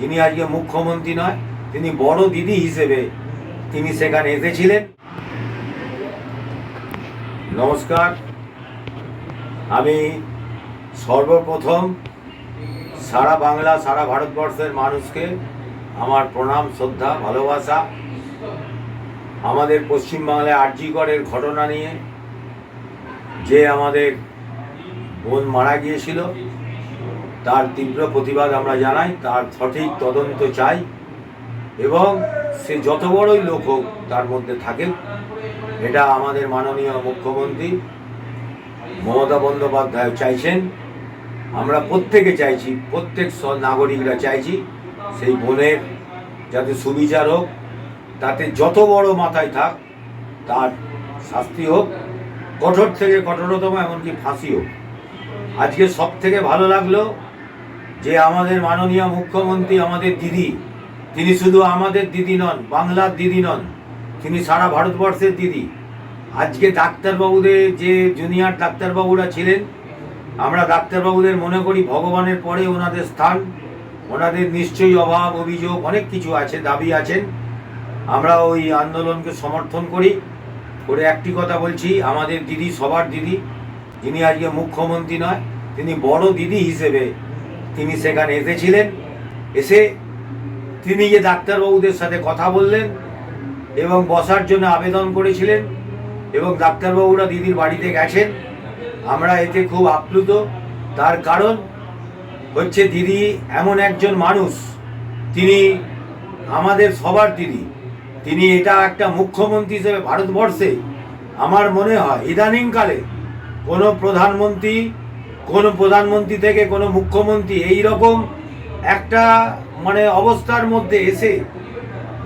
যিনি আজকে মুখ্যমন্ত্রী নয়, তিনি বড় দিদি হিসেবে তিনি সেখানে এসেছিলেন। নমস্কার। আমি সর্বপ্রথম সারা বাংলা, সারা ভারতবর্ষের মানুষকে আমার প্রণাম, শ্রদ্ধা, ভালোবাসা, আমাদের পশ্চিমবাংলায় আরজিগড়ের ঘটনা নিয়ে যে আমাদের বোন মারা গিয়েছিল তার তীব্র প্রতিবাদ আমরা জানাই, তার সঠিক তদন্ত চাই এবং সে যত বড়ই লোক হোক তার মধ্যে থাকে এটা আমাদের মাননীয় মুখ্যমন্ত্রী মমতা বন্দ্যোপাধ্যায় চাইছেন। আমরা প্রত্যেকে চাইছি, প্রত্যেক স- নাগরিকরা চাইছি সেই বোনের যাতে সুবিচার হোক, তাতে যত বড় মাথায় থাক তার শাস্তি হোক, কঠোর থেকে কঠোরতম এমনকি ফাঁসি হোক। আজকে সব থেকে ভালো লাগল যে আমাদের মাননীয় মুখ্যমন্ত্রী, আমাদের দিদি, তিনি শুধু আমাদের দিদি নন, বাংলার দিদি নন, তিনি সারা ভারতবর্ষের দিদি। আজকে ডাক্তারবাবুদের যে জুনিয়র ডাক্তারবাবুরা ছিলেন, আমরা ডাক্তারবাবুদের মনে করি ভগবানের পরে ওনাদের স্থান, ওনাদের নিশ্চয়ই অভাব, অভিযোগ, অনেক কিছু আছে, দাবি আছেন। আমরা ওই আন্দোলনকে সমর্থন করি। করে একটি কথা বলছি, আমাদের দিদি সবার দিদি, যিনি আজকে মুখ্যমন্ত্রী নয়, তিনি বড় দিদি হিসেবে তিনি সেখানে এসেছিলেন। এসে তিনি যে ডাক্তারবাবুদের সাথে কথা বললেন এবং বসার জন্য আবেদন করেছিলেন এবং ডাক্তারবাবুরা দিদির বাড়িতে গেছেন। আমরা এতে খুব আপ্লুত। তার কারণ হচ্ছে দিদি এমন একজন মানুষ। তিনি আমাদের সবার দিদি। তিনি এটা একটা মুখ্যমন্ত্রী হিসেবে ভারতবর্ষে আমার মনে হয় ইদানিংকালে কোনো প্রধানমন্ত্রী কোনো প্রধানমন্ত্রী থেকে কোনো মুখ্যমন্ত্রী এই রকম একটা মানে অবস্থার মধ্যে এসে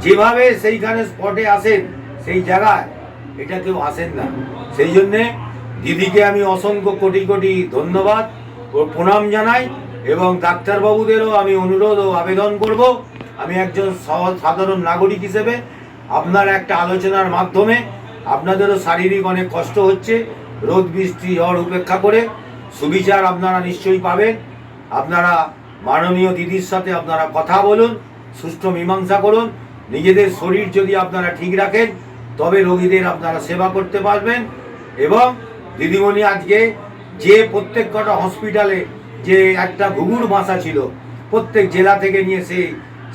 যেভাবে সেইখানে স্পটে আসেন, সেই জায়গায় এটা কেউ আসেন না। সেই জন্যে দিদিকে আমি অসংখ্য কোটি কোটি ধন্যবাদ। ও প্রণাম জানাই এবং ডাক্তারবাবুদেরও আমি অনুরোধ ও আবেদন করব। আমি একজন সাধারণ নাগরিক হিসেবে আপনার একটা আলোচনার মাধ্যমে আপনাদেরও শারীরিক অনেক কষ্ট হচ্ছে। রোদ, বৃষ্টি, ঝড় উপেক্ষা করে সুবিচার আপনারা নিশ্চয়ই পাবেন। আপনারা মাননীয় দিদির সাথে আপনারা কথা বলুন, সুষ্ঠু মীমাংসা করুন। নিজেদের শরীর যদি আপনারা ঠিক রাখেন, তবে রোগীদের আপনারা সেবা করতে পারবেন। এবং দিদিমণি আজকে যে প্রত্যেক কটা হসপিটালে যে একটা ঘুঘুর ভাষা ছিল, প্রত্যেক জেলা থেকে নিয়ে সেই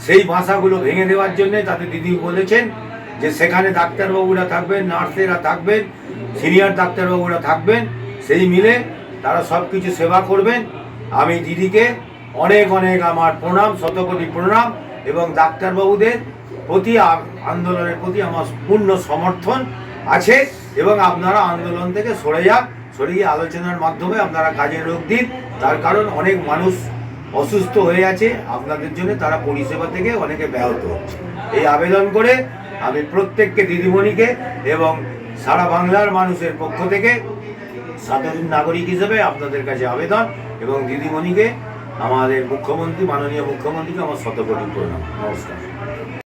সেই ভাষাগুলো ভেঙে দেওয়ার জন্য তাদের দিদি বলেছেন যে সেখানে ডাক্তারবাবুরা থাকবেন, নার্সেরা থাকবেন, সিনিয়র ডাক্তারবাবুরা থাকবেন। সেই মিলে তারা সব কিছু সেবা করবেন। আমি দিদিকে অনেক অনেক আমার প্রণাম, শতকোটি প্রণাম এবং ডাক্তারবাবুদের প্রতি আন্দোলনের প্রতি আমার পূর্ণ সমর্থন আছে এবং আপনারা আন্দোলন থেকে সরে যান, সরে গিয়ে আলোচনার মাধ্যমে আপনারা কাজে রোগ দিন। তার কারণ অনেক মানুষ অসুস্থ হয়ে আছে, আপনাদের জন্য তারা পরিষেবা থেকে অনেকে ব্যাহত এই আবেদন করে আমি প্রত্যেককে দিদিমণিকে এবং সারা বাংলার মানুষের পক্ষ থেকে সাধারণ নাগরিক হিসেবে আপনাদের কাছে আবেদন এবং দিদিমণিকে আমাদের মুখ্যমন্ত্রী, মাননীয় মুখ্যমন্ত্রীকে আমার শতকোটি প্রণাম। নমস্কার।